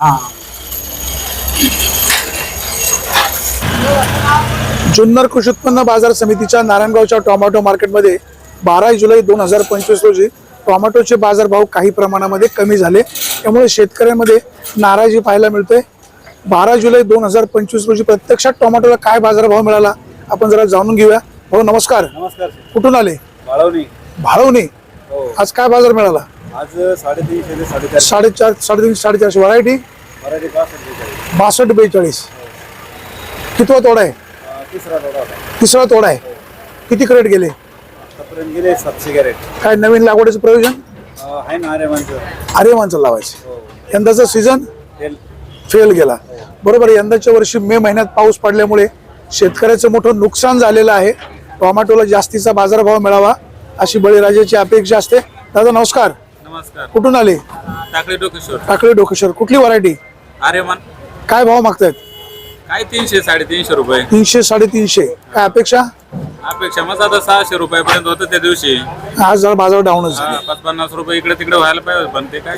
हा. जुन्नर कृषी उत्पन्न बाजार समितीच्या नारायणगावच्या टोमॅटो मार्केटमध्ये बारा जुलै दोन हजार पंचवीस रोजी टोमॅटोचे बाजारभाव काही प्रमाणामध्ये कमी झाले. त्यामुळे शेतकऱ्यांमध्ये नाराजी पाहायला मिळते. बारा जुलै दोन हजार पंचवीस रोजी प्रत्यक्षात टोमॅटोला काय बाजारभाव मिळाला? आपण जरा जाणून घेऊया. हो नमस्कार. नमस्कार कुठून आले? भाळवणी. हो आज काय बाजार मिळाला? आज साडेतीनशे ते साडेचारशे. साडेचार साडेतीनशे साडेचारशे व्हरायटी पासष्ट बेचाळीस. बासष्ट बेचाळीस. कितवा तोडा आहे? अं, तिसरा थोडा होता. तिसरा तोडा आहे. किती क्रेट गेले? आतापर्यंत गेले सातशे कॅरेट काय नवीन लागवडीचं प्रयोजन? अं, आहे ना आर्यमानचं. अरे माणसं लावायचे. हो. यंदाचा सीझन तेल फेल गेला. बरोबर आहे, यंदाच्या वर्षी मे महिन्यात पाऊस पडल्यामुळे शेतकऱ्याचं मोठं नुकसान झालेलं आहे. टोमॅटोला जास्तीचा बाजारभाव मिळावा अशी बळीराजाची अपेक्षा असते. दादा नमस्कार. नमस्कार. कुठून आले? टाकळी डोकेश्वर. टाकळी डोकेश्वर. कुठली व्हरायटी? आर्यमान काय भाव मागतायत? काय तीनशे साडेतीनशे रुपये. तीनशे साडेतीनशे. काय अपेक्षा? अपेक्षा मग आता सहाशे रुपयापर्यंत होतं त्या दिवशी. आज जरा बाजार डाऊनच. हा, पाच पन्नास रुपये इकडे तिकडे व्हायला पाहिजे पण ते काय?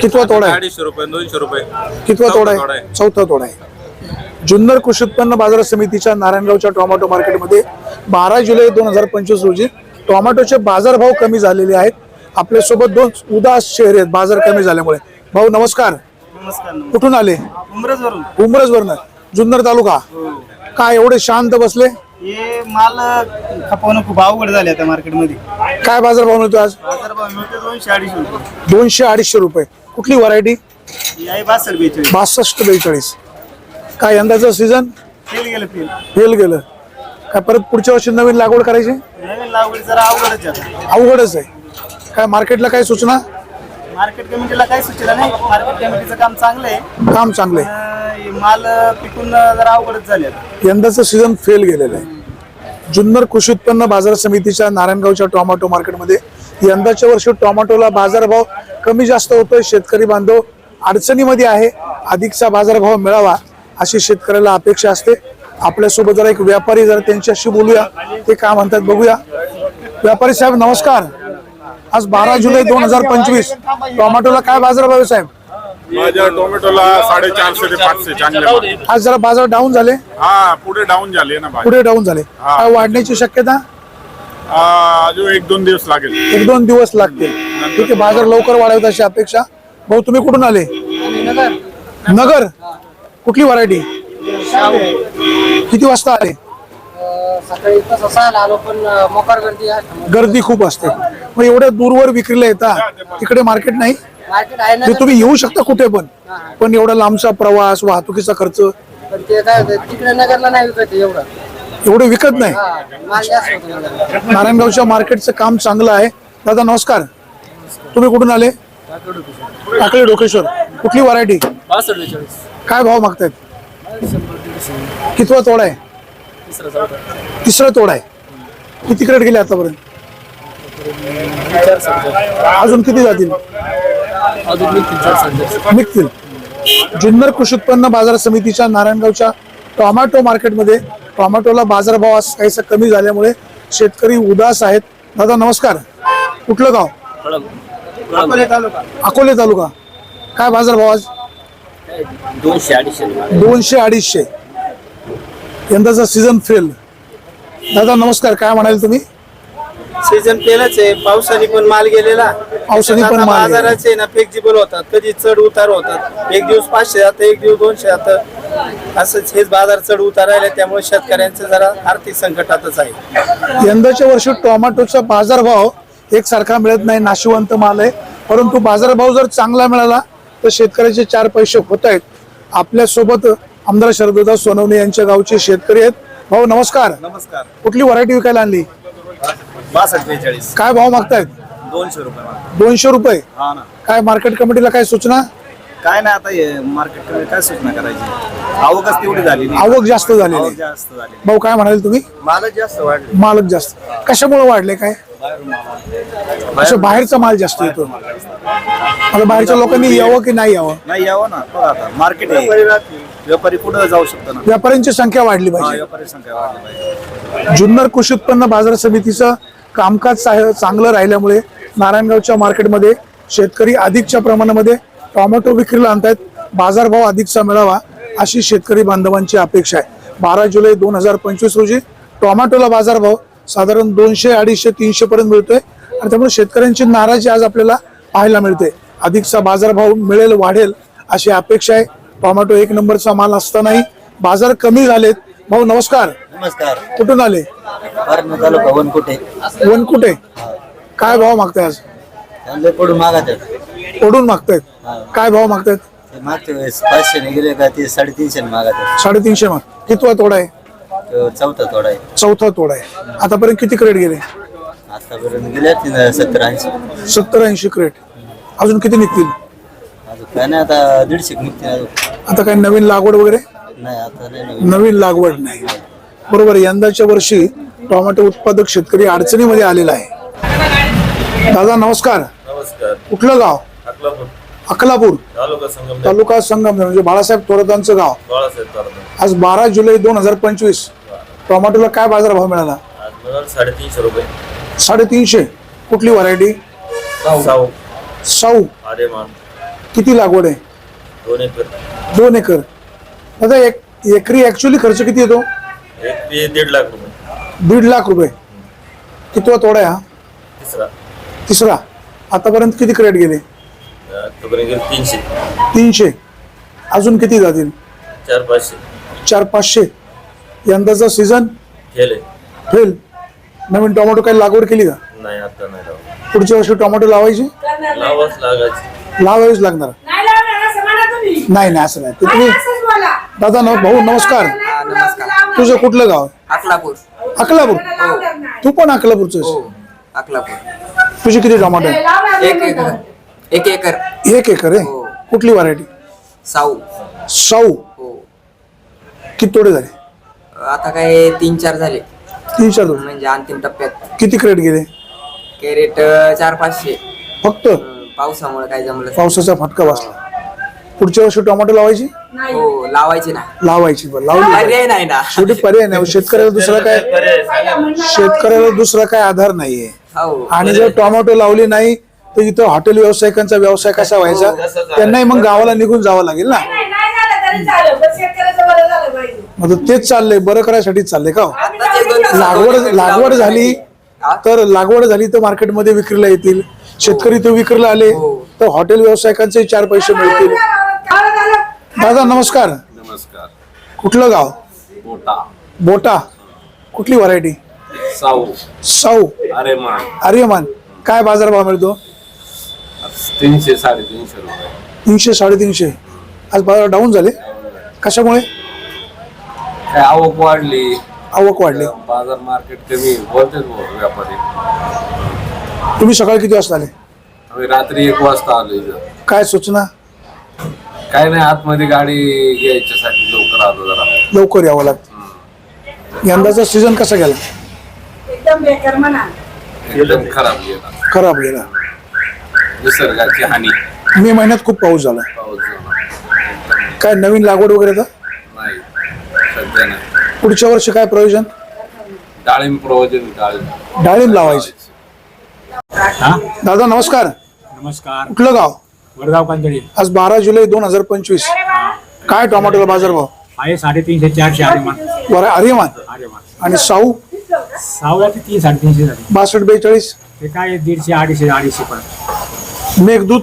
कितवा तोडा आहे? अडीचशे रुपये दोनशे रुपये. कितवा चौथा तोडा तोडा आहे आहे. चौथा तोडा आहे. जुन्नर कृषी उत्पन्न बाजार समितीच्या नारायणगावच्या टोमॅटो मार्केटमध्ये बारा जुलै दोन हजार पंचवीस रोजी टोमॅटोचे बाजारभाव कमी झालेले आहेत. आपल्यासोबत दोन उदास शहर आहेत बाजार कमी झाल्यामुळे. भाऊ नमस्कार. नमस्कार कुठून आले? उमरजवरून. उमरजवरनं. जुन्नर तालुका. काय एवढे शांत बसले? हे माल खपवणं खूप अवघड झाले आता मार्केटमध्ये. काय बाजारभाव मिळतो आज? बाजारभाव मिळते दोनशे अडीचशे रुपये. दोनशे अडीचशे रुपये. कुठली व्हरायटी ही आहे बासष्ट बेचाळीस. बासष्ट बेचाळीस. काय यंदाचं सीझन फेल गेलं फेल. फेल गेलं. काय परत पुढच्या वर्षी नवीन लागवड करायची? नवीन लागवड जरा अवघडच आहे आता. अवघडच आहे. काय मार्केटला काय सूचना? मार्केट कमिटीला काही सूचना नाही. मार्केट कमिटीचं काम चांगलं आहे. काम चांगले अं, हे माल पिकून जरा अवघडच झाले आता. यंदाचं सीझन फेल गेलेलं आहे. जुन्नर कृषी उत्पन्न बाजार समितीच्या नारायणगावच्या टोमॅटो मार्केटमध्ये यंदाच्या वर्षी टोमॅटोला बाजारभाव कमी जास्त होतोय. शेतकरी बांधव अडचणीमध्ये आहे. अधिकचा बाजारभाव मिळावा अशी शेतकऱ्याला अपेक्षा असते. आपल्यासोबत जरा एक व्यापारी जरा त्यांच्याशी बोलूया. ते काय म्हणतात बघूया. व्यापारी साहेब नमस्कार. आज बारा जुलै दोन हजार पंचवीस. टोमॅटोला काय बाजारभाव आहे साहेब? माझ्या टोमॅटोला साडेचारशे ते पाचशे चांगले. आज जरा बाजार डाऊन झाले? हा पुढे डाऊन झाले ना पुढे डाऊन झाले. काय वाढण्याची शक्यता? अजून एक दोन दिवस लागेल. एक दोन दिवस लागतील. ठीक आहे बाजार लवकर वाढावेत अशी अपेक्षा. भाऊ तुम्ही कुठून आले? नगर? कुठली व्हरायटी? किती वाजता आले? सकाळी तसं सहाला आलो पण अं, मोकार गर्दी खूप असते. मग एवढ्या दूरवर विक्रीला येतात तिकडे मार्केट नाही? मार्केट आहे ना. म्हणजे तुम्ही येऊ शकता कुठे पण पण एवढा लांबचा प्रवास वाहतुकीचा खर्च? पण ते काय होतं तिकडे नगरला नाही विकत आहे एवढं. एवढे विकत नाही? हा माल जास्त होतो नगरला. नारायणगावच्या मार्केटचं काम चांगलं आहे. दादा नमस्कार. तुम्ही कुठून आले? टाकळे डोकेश्वर. कुठली व्हरायटी बासष्ट बेचाळीस. काय भाव मागतायत? कितवा तोडा आहे? तिसरा तोडा आहे. किती क्रेट गेले आतापर्यंत? अजून किती जातील? निघतील. जुन्नर कृषी उत्पन्न बाजार समितीच्या नारायणगावच्या टोमॅटो मार्केटमध्ये टोमॅटोला बाजारभाव आज काहीसा कमी झाल्यामुळे शेतकरी उदास आहेत. दादा नमस्कार. कुठलं गाव? अकोले तालुका. अकोले तालुका. काय बाजारभाव आज? दोनशे अडीचशे. दोनशे अडीचशे. यंदाचा सीझन फेल दादा नमस्कार. काय म्हणाल तुम्ही? सीझन केलंच आहे. पावसाने पण माल गेलेला. पावसाने पण आता माल गेलेला. बाजाराचे ना फ्लेक्झिबल होतात. कधी चढ उतार होतात. एक दिवस पाचशे जातं एक दिवस दोनशे जातं. असंच हेच बाजार चढ उतार राहिले. त्यामुळे शेतकऱ्यांचं जरा आर्थिक संकटातच आहे. यंदाच्या वर्षी टोमॅटोचा बाजारभाव एकसारखा मिळत नाही. नाशिवंत माल आहे. परंतु बाजारभाव जर चांगला मिळाला तर शेतकऱ्याचे चार पैसे होत आहेत. आपल्यासोबत आमदार शरददास सोनवणे यांच्या गावचे शेतकरी आहेत. भाऊ नमस्कार. नमस्कार. कुठली व्हरायटी विकायला आणली? बासष्ट बेचाळीस. काय भाव मागतायत? दोनशे रुपये. दोनशे रुपये? हा ना. काय मार्केट कमिटीला काय सूचना? काय नाही आता हे मार्केट काय सूचना करायची? आवकच तेवढी झाली नाही. आवक जास्त झालेली आवक आहे जास्त झाली भाऊ काय म्हणाले तुम्ही? मालच जास्त वाढले. मालक जास्त. कशामुळे वाढले काय? असं बाहेरचा माल जास्त येतो. आता बाहेरच्या लोकांनी यावं की नाही यावं? नाही यावं ना. बघा आता मार्केट आहे. व्यापारी कुठं जाऊ शकतो ना? व्यापाऱ्यांची संख्या वाढली हा पाहिजे. व्यापारी संख्या वाढली पाहिजे. जुन्नर कृषी उत्पन्न बाजार समितीचं कामकाज चांगलं राहिल्यामुळे नारायणगावच्या मार्केटमध्ये शेतकरी अधिकच्या प्रमाणामध्ये टोमॅटो विक्रीला आणतायत. बाजारभाव अधिकचा मिळावा अशी शेतकरी बांधवांची अपेक्षा आहे. बारा जुलै दोन हजार पंचवीस रोजी टोमॅटोला बाजारभाव साधारण दोनशे अडीचशे तीनशे पर्यंत मिळतोय. आणि त्यामुळे शेतकऱ्यांची नाराजी आज आपल्याला पाहायला मिळते. अधिकचा बाजारभाव मिळेल वाढेल अशी अपेक्षा आहे. टोमॅटो एक नंबरचा माल असतानाही बाजार कमी झालेत. भाऊ नमस्कार. नमस्कार. कुठून आले? वनकुटे. वन कुठे काय भाव मागताय आज? पडून मागत आहेत ओढून मागतायत काय भाव मागतायत? ते मागच्या वेळेस पाचशे का ते साडेतीनशे ने मागत आहेत साडेतीनशे माग. कितवा तोडा आहे? चौथा तोडा आहे. चौथा तोडा आहे. आतापर्यंत किती क्रेट गेले? आतापर्यंत गेल्या सत्तर ऐंशी. सत्तर ऐंशी क्रेट अजून किती निघतील? अजून काय नाही आता दीडशे निघते अजून. आता काही नवीन लागवड वगैरे? नाही आता नाही नवीन. नवीन लागवड नाही. बरोबर. यंदाच्या वर्षी टोमॅटो उत्पादक शेतकरी अडचणीमध्ये आलेला आहे. दादा नमस्कार. नमस्कार. कुठलं गाव? अकलापूर. अकलापूर. तालुका संगम तालुका संगम म्हणजे बाळासाहेब थोरातांचं गाव. बाळासाहेब आज बारा जुलै दोन हजार पंचवीस. टोमॅटोला काय बाजारभाव मिळाला? आज साडेतीनशे रुपये. साडेतीनशे. कुठली व्हरायटी? साऊ. साऊ. आर्यमान किती लागवड आहे? दोन एकर. दोन एकर. एक एकरी ऍक्च्युली खर्च किती येतो? एक ते दीड लाख रुपये. दीड लाख रुपये. कितवा तोडा आहे हा? तिसरा. तिसरा. आतापर्यंत किती क्रेट गेले? आतापर्यंत गेले तीनशे. तीनशे. अजून किती जातील? चार पाचशे. चार पाचशे. यंदाचा सीझन फेल नवीन टोमॅटो काही लागवड केली का? नाही आता नाही लावत पुढच्या वर्षी टोमॅटो लावायची? लावाच लागायची. लावावीच लागणार. नाही लावणार असं म्हणा तुम्ही. नाही नाही असं नाही. ते तुम्ही असंच बोला. दादा न भाऊ नमस्कार. नमस्कार तुझं कुठलं गाव? अकलापूर. अकलापूर. लावणार नाही तू पण अकलापूरच हो अकलापूर. तुझे किती टोमॅटो आहे? लावणार एक नाही एकर. म्हणतात. एक एकर. एक एकर आहे हो. कुठली व्हरायटी साऊ. साऊ? हो. किती तोडे झाले? आता काय तीन चार झाले. तीन चार तोडे म्हणजे अंतिम टप्प्यात. किती क्रेट गेले? कॅरेट चार पाचशे. फक्त? हं, पावसामुळे काय जमलं पावसाचा फटका बसला. पुढच्या वर्षी टोमॅटो लावायची? हो लावायचे ना. लावायची बरं. लावली पर्याय नाही ना. शेवटी पर्याय नाही. शेतकऱ्याला दुसरा काय शेतकऱ्याला दुसरा काय आधार नाहीये. हो आणि जर टोमॅटो लावली नाही तर इथं हॉटेल व्यावसायिकांचा व्यवसाय कसा व्हायचा? त्यांनाही मग गावाला निघून जावं लागेल ना. मग तेच चाललंय बरं करायसाठीच चाललंय का? हो? लागवड लागवड. झाली? तर लागवड झाली तर मार्केटमध्ये विक्रीला येतील. शेतकरी ते विक्रीला आले हो. तर हॉटेल व्यावसायिकांचे चार पैसे मिळतील. दादा नमस्कार. नमस्कार. कुठलं गाव? मोठा बोटा. कुठली व्हरायटी? साऊ. साऊ. अरे आर्यमान. काय बाजारभाव मिळतो? तीनशे साडेतीनशे रुपये. तीनशे साडेतीनशे. आज बाजार डाऊन झाले. कशामुळे? काय आवक वाढली. आवक वाढली. बाजार मार्केट कमी बोलतेच व्यापारी. तुम्ही सकाळी किती वाजता आले? आम्ही रात्री एक वाजता आलो इथं. काय सूचना? काय नाही आतमध्ये गाडी घ्यायच्यासाठी लवकर आलो जरा. लवकर यावं लागतं. यंदाचा सीझन कसा गेला? एकदम बेकार म्हणा. एकदम खराब गेला. खराब गेला. निसर्गाची हानी. मे महिन्यात खूप पाऊस झाला. पाऊस झाला. काय नवीन लागवड वगैरे तर नाही सध्या नाही. पुढच्या वर्षी काय प्रयोजन? डाळिंब प्रवचन डाळिंब. डाळिंब लावायचे. दादा नमस्कार. नमस्कार. कुठलं गाव? वडगाव कांदळी. आज बारा जुलै दोन हजार पंचवीस. काय टोमॅटोला बाजारभाव आहे साडेतीनशे चारशे आर्यमान. वर आर्यमान. आणि साऊ? सावळ्याचे तीन साडेतीनशे झाले. बासष्ट बेचाळीस. ते काय दीडशे अडीचशे अडीचशे पर्यंत. मेघदूत?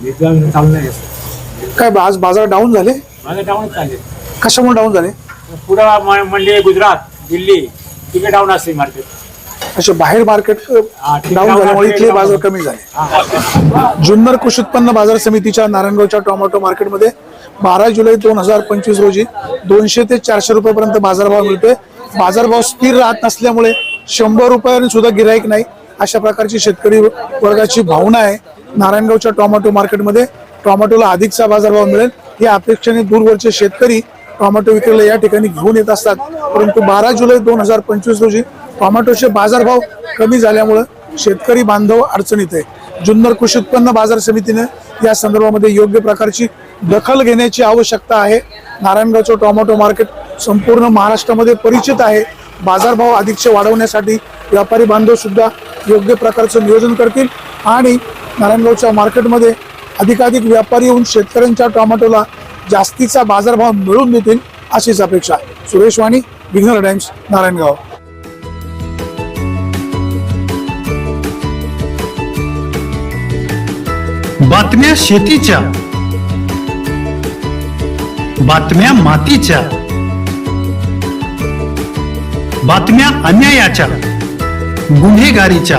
विद्यार्थी चालू नाही असं काय बा- आज बाजार डाऊन झाले? माझं डाऊनच चालले कशामुळे डाऊन झाले? पुढं म- मंडे गुजरात दिल्ली तिकडे डाऊन असते मार्केट असे बाहेर मार्केट हा, ठीक डाऊन आहे. झाल्यामुळे इथले बाजार कमी झाले. जुन्नर कृषी उत्पन्न बाजार समितीच्या नारायणगावच्या टोमॅटो मार्केटमध्ये बारा जुलै दोन हजार पंचवीस रोजी दोनशे ते चारशे रुपयापर्यंत बाजारभाव मिळतोय. बाजारभाव स्थिर राहत नसल्यामुळे शंभर रुपयाने सुद्धा गिराईक नाही. अशा प्रकारची शेतकरी वर्गाची भावना आहे नारायणगावच्या टोमॅटो मार्केटमध्ये. टोमॅटोला अधिकचा बाजारभाव मिळेल. या अपेक्षेने दूरवरचे शेतकरी टोमॅटो विक्रीला या ठिकाणी घेऊन येत असतात. परंतु बारा जुलै दोन हजार पंचवीस रोजी टोमॅटोचे बाजारभाव कमी झाल्यामुळं शेतकरी बांधव अडचणीत आहे. जुन्नर कृषी उत्पन्न बाजार समितीने या संदर्भामध्ये योग्य प्रकारची दखल घेण्याची आवश्यकता आहे. नारायणगावचं टोमॅटो मार्केट संपूर्ण महाराष्ट्रामध्ये परिचित आहे. बाजारभाव अधिकचे वाढवण्यासाठी व्यापारी बांधव सुद्धा योग्य प्रकारचं नियोजन करतील आणि नारायणगावच्या मार्केटमध्ये अधिकाधिक व्यापारी येऊन शेतकऱ्यांच्या टोमॅटोला जास्तीचा बाजारभाव मिळवून देतील अशीच अपेक्षा सुरेश वाणी विघ्नर टाइम्स नारायणगाव. बातम्या शेतीच्या बातम्या मातीच्या बातम्या अन्यायाच्या गुन्हेगारीच्या.